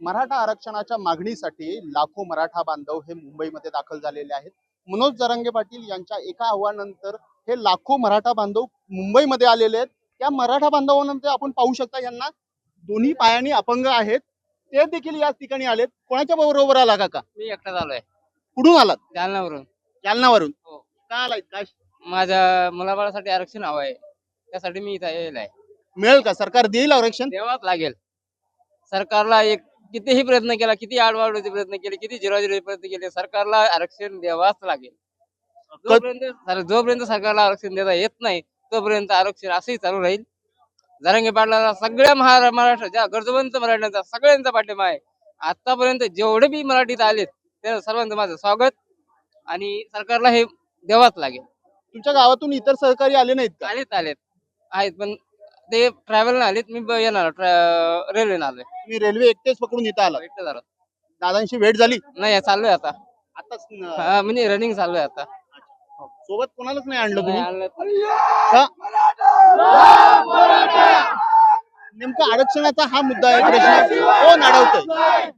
मराठा आरक्षणाच्या मागणीसाठी लाखो मराठा बांधव हे मुंबईमध्ये दाखल झालेले आहेत. मनोज जरांगे पाटील यांच्या एका आव्हानानंतर हे लाखो मराठा बांधव मुंबईमध्ये आलेले आहेत. त्या मराठा बांधवांमध्ये आपण पाहू शकता यांना दोन्ही पायानी अपंग आहेत. ते देखील या ठिकाणी आलेत. कोणाच्या बरोबर आला काका? मी एकटा झालोय कुठून आलात? जालन्यावरून जालनावरून. हो. का आलाय? काय? माझ्या मुलाबाळासाठी आरक्षण हवं आहे त्यासाठी मी इथं येईल आहे. मिळेल का? सरकार देईल आरक्षण? द्यावाच लागेल. सरकारला एक कितीही प्रयत्न केला किती आडवाडीचे प्रयत्न केले किती जिराजिरी प्रयत्न केले सरकारला आरक्षण द्यावाच लागेल. जोपर्यंत जोपर्यंत सरकारला आरक्षण देता येत नाही तोपर्यंत आरक्षण असंही चालू राहील. जरांगे पाटलाला सगळ्या महारा महाराष्ट्र ज्या गरजवंत मराठ्यांचा सगळ्यांचा पाठिंबा आहे. आतापर्यंत जेवढे बी मराठीत आलेत त्या सर्वांचं माझं स्वागत आणि सरकारला हे द्यावाच लागेल. तुमच्या गावातून इतर सहकारी आले नाहीत आलेत आलेत. आहेत पण ते ट्रॅव्हल आलेत मी ब- येणार रेल्वेने आलोय. तुम्ही रेल्वे एकटेच पकडून इथं आला एकटं झालं दादांशी भेट झाली? नाही चाललोय आता. आताच न- हा, म्हणजे रनिंग चाललोय आता. सोबत कोणालाच नाही आणलं नाही तुम्ही आणलं. नेमका आरक्षणाचा हा मुद्दा आहे. प्रश्न कोण अडवतोय?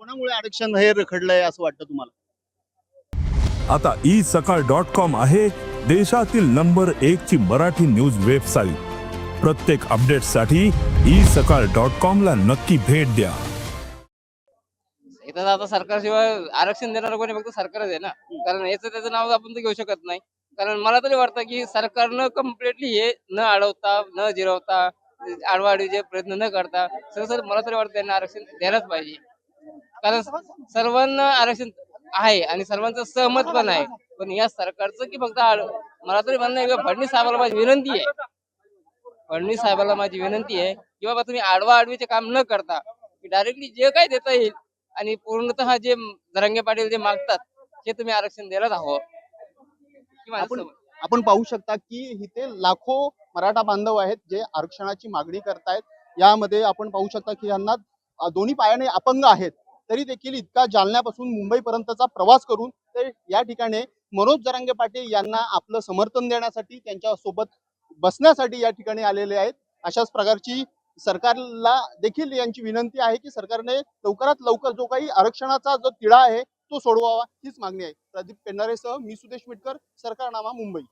कोणामुळे आरक्षण हे रखडलंय असं वाटतं तुम्हाला? आता ई सकाळ डॉट कॉम आहे. देशातील नंबर एक ची मराठी न्यूज वेबसाईट. प्रत्येक अपडेटसाठी ई सकाळ डॉट कॉम ला नक्की भेट द्या. इथं आता सरकारशिवाय आरक्षण देणार कोणी फक्त सरकारच आहे ना? कारण याचं त्याचं नाव आपण तर घेऊ शकत नाही. कारण मला तरी वाटतं की सरकारनं कम्प्लिटली हे न अडवता न जिरवता आडवाडीचे प्रयत्न न करता सर सर मला तरी वाटतं त्यांना आरक्षण द्यायलाच पाहिजे. कारण सर्वांना आरक्षण आहे आणि सर्वांचं सहमत पण आहे. पण या सरकारचं की फक्त मला तरी म्हणणं फडणवीस साहेबाला माझी विनंती आहे. फडणवीस साहेबाला माझी विनंती आहे की बाबा तुम्ही आडवा आडवीचे काम न करता की डायरेक्टली जे काही देता येईल आणि पूर्णतः जे दरंगे पाटील जे मागतात हे तुम्ही आरक्षण द्यायलाच हवं. आपण आपण पाहू शकता की इथे लाखो मराठा बांधव आहेत जे आरक्षणाची मागणी करतायत. यामध्ये आपण पाहू शकता की यांना दोन्ही पायाने अपंग आहेत. तरी देखील इतका जालन्यापासून मुंबईपर्यंतचा प्रवास करून ते या ठिकाणी मनोज जरांगे पाटील यांना आपलं समर्थन देण्यासाठी त्यांच्यासोबत बसण्यासाठी या ठिकाणी आलेले आहेत. अशाच प्रकारची सरकारला देखील यांची विनंती आहे की सरकारने लवकरात लवकर जो काही आरक्षणाचा जो तिढा आहे तो सोडवावा हीच मागणी आहे. प्रदीप पेंढारेसह मी सुदेश मिटकर सरकारनामा मुंबई.